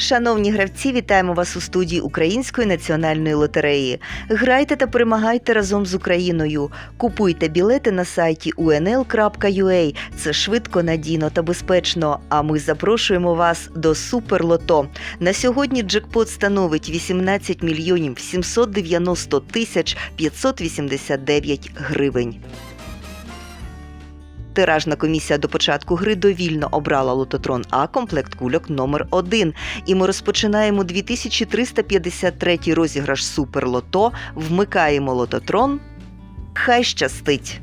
Шановні гравці, вітаємо вас у студії Української національної лотереї. Грайте та перемагайте разом з Україною. Купуйте білети на сайті unl.ua. Це швидко, надійно та безпечно. А ми запрошуємо вас до Суперлото. На сьогодні джекпот становить 18 мільйонів 790 тисяч 589 гривень. Тиражна комісія до початку гри довільно обрала лототрон А комплект кульок номер 1 І ми розпочинаємо 2353 розіграш Суперлото. Вмикаємо лототрон. Хай щастить!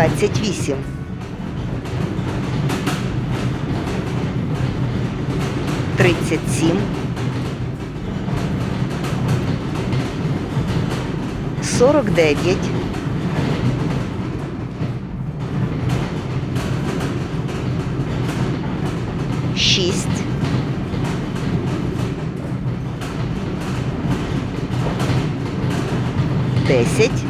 Двадцять вісім. Тридцять сім. Сорок дев'ять. Шість. Десять.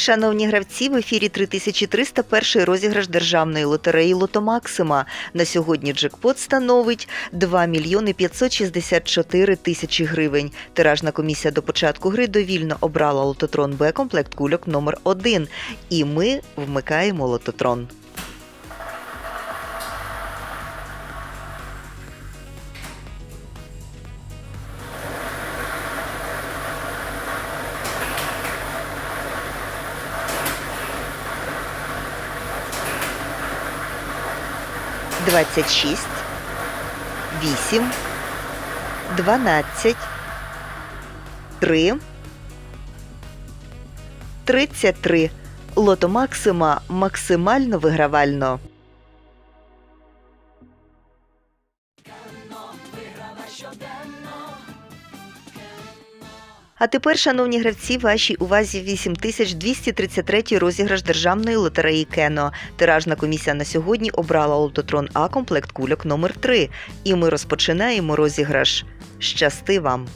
Шановні гравці, в ефірі 3301 розіграш державної лотереї Лотомаксима. На сьогодні джекпот становить 2 мільйони 564 тисячі гривень. Тиражна комісія до початку гри довільно обрала лототрон Б комплект кульок номер 1 І ми вмикаємо лототрон. Двадцять шість, вісім, дванадцять, три, тридцять три. Лото Максима максимально вигравально. А тепер, шановні гравці, вашій увазі 8233 розіграш державної лотереї Кено. Тиражна комісія на сьогодні обрала лототрон А комплект кульок номер 3 І ми розпочинаємо розіграш. Щасти вам!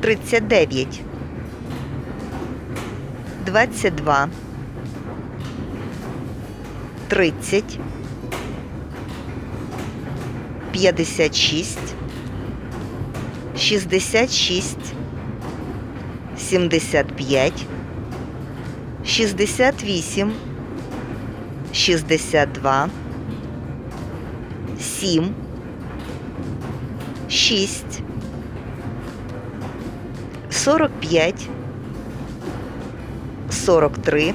Тридцять дев'ять. Двадцять два. Тридцять. 56, 66, 75, 68, 62, 7, 6, 45, 43,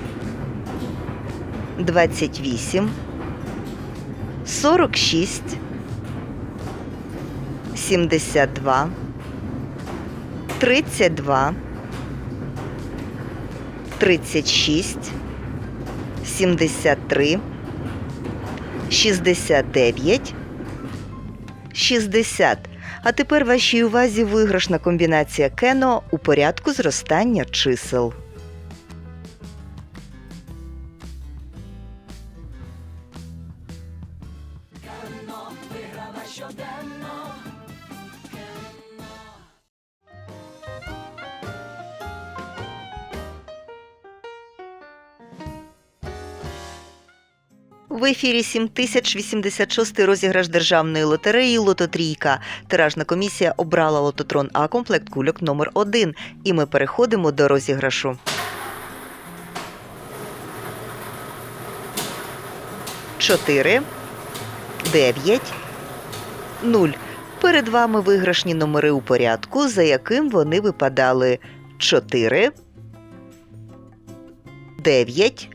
28, 46, 72, 32, 36, 73, 69, 60. А тепер вашій увазі виграшна комбінація Кено у порядку зростання чисел. В ефірі 7086 розіграш державної лотереї Лототрійка. Тиражна комісія обрала лототрон А комплект кульок номер 1 І ми переходимо до розіграшу. Чотири, дев'ять, нуль. Перед вами виграшні номери у порядку, за яким вони випадали 4, 9,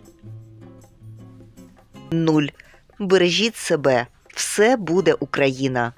0. Бережіть себе. Все буде Україна!